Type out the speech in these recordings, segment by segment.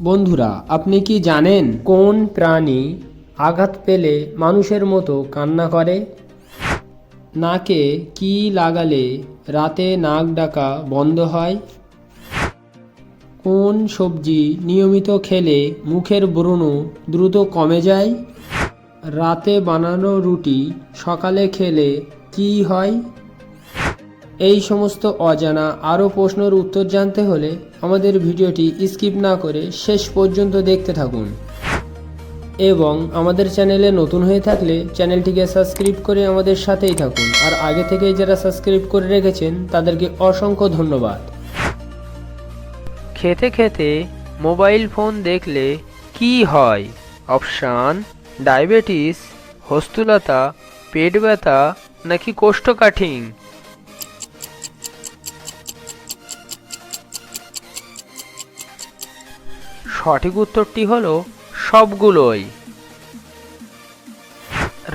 বন্ধুরা, আপনি কি জানেন কোন প্রাণী আঘাত পেলে মানুষের মতো কান্না করে? নাকে কি লাগালে রাতে নাক ডাকা বন্ধ হয়? কোন সবজি নিয়মিত খেলে মুখের ব্রণ দ্রুত কমে যায়? রাতে বানানো রুটি সকালে খেলে কি হয়? এই সমস্ত অজানা আরও প্রশ্নের উত্তর জানতে হলে আমাদের ভিডিওটি স্কিপ না করে শেষ পর্যন্ত দেখতে থাকুন। এবং আমাদের চ্যানেলে নতুন হয়ে থাকলে চ্যানেলটিকে সাবস্ক্রাইব করে আমাদের সাথেই থাকুন। আর আগে থেকেই যারা সাবস্ক্রাইব করে রেখেছেন, তাদেরকে অসংখ্য ধন্যবাদ। খেতে খেতে মোবাইল ফোন দেখলে কি হয়? অপশান, ডায়াবেটিস, হস্তুলতা, পেট ব্যথা, নাকি কোষ্ঠকাঠিন্য সঠিক উত্তরটি হলো সবগুলোই।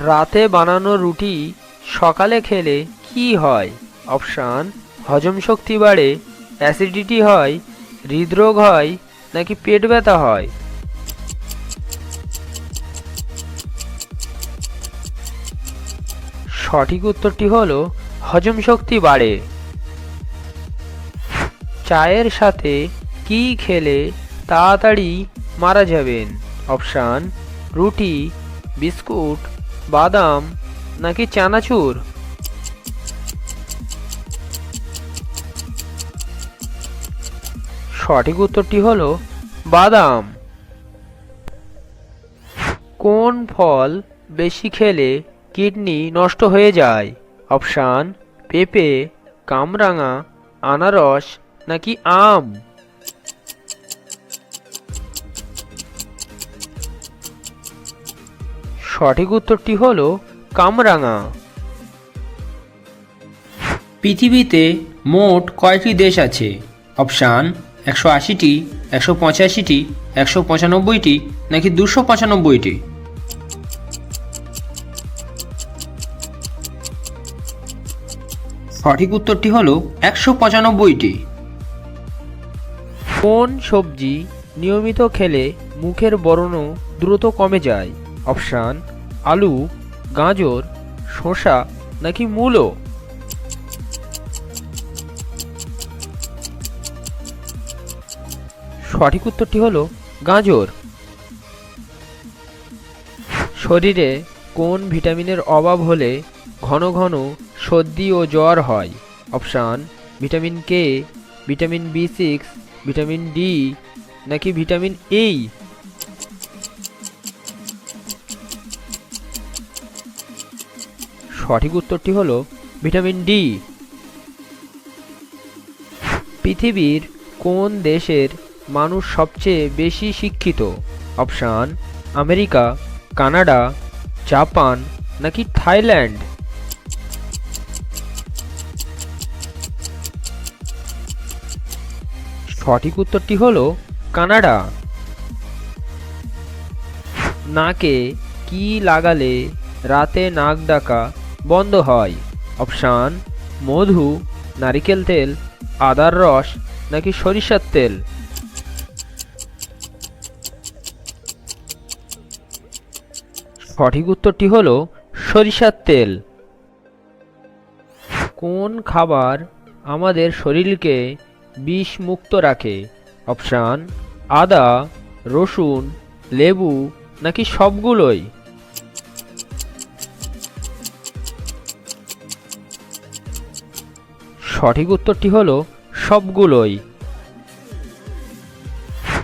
রাতে বানানো রুটি সকালে খেলে কি হয়? অপশান, হজম শক্তি বাড়ে, অ্যাসিডিটি হয়, হৃদরোগ হয়, নাকি পেট ব্যথা হয়? সঠিক উত্তরটি হলো হজম শক্তি বাড়ে। চায়ের সাথে কি খেলে তাড়াতাড়ি মারা যাবেন। অপশান, রুটি, বিস্কুট, বাদাম নাকি চানাচুর? সঠিক উত্তরটি হলো বাদাম। কোন ফল বেশি খেলে কিডনি নষ্ট হয়ে যায়? অপশান, পেঁপে, কামরাঙা, আনারস নাকি আম? সঠিক উত্তরটি হলো কামরাঙা। পৃথিবীতে মোট কয়টি দেশ আছে? অপশান একশো আশিটি একশো পঁচাশিটি একশো পঁচানব্বইটি নাকি দুশো পঁচানব্বইটি? সঠিক উত্তরটি হলো একশো পঁচানব্বইটি। কোন সবজি নিয়মিত খেলে মুখের বর্ণ দ্রুত কমে যায়? অপশান আলু, গাজর, শসা নাকি মূলো? সঠিক উত্তরটি হলো গাজর। শরীরে কোন ভিটামিনের অভাব হলে ঘন ঘন সর্দি ও জ্বর হয়? Option, vitamin K, vitamin B six, vitamin D নাকি ভিটামিন এই? সঠিক উত্তরটি হলো ভিটামিন ডি। পৃথিবীর কোন দেশের মানুষ সবচেয়ে বেশি শিক্ষিত? অপশান, আমেরিকা, কানাডা, জাপান নাকি থাইল্যান্ড? সঠিক উত্তরটি হল কানাডা। নাকে কি লাগালে রাতে নাক ডাকা বন্ধ হয়। অপশান, মধু, নারিকেল তেল, আদার রস, নাকি সরিষার তেল? সঠিক উত্তরটি হলো সরিষার তেল। কোন খাবার আমাদের শরীরকে বিষ মুক্ত রাখে? অপশান, আদা, রসুন, লেবু, নাকি সবগুলোই? সঠিক উত্তরটি হলো সবগুলোই।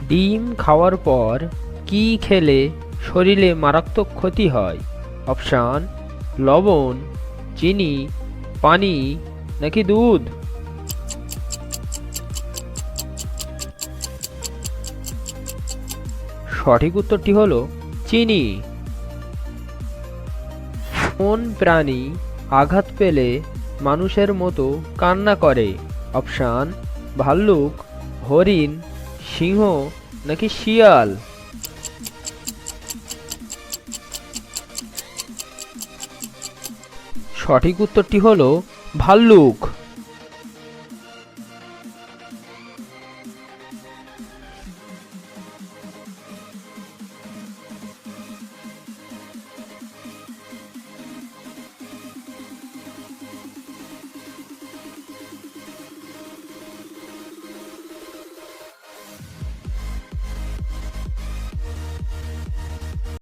ডিম খাওয়ার পর কি খেলে শরীরে মারাত্মক ক্ষতি হয়? অপশান, লবণ, চিনি, পানি নাকি দুধ? সঠিক উত্তরটি হলো চিনি। কোন প্রাণী আঘাত পেলে মানুষের মতো কান্না করে। অপশান ভাল্লুক হরিণ সিংহ নাকি শিয়াল? সঠিক উত্তরটি হলো ভাল্লুক।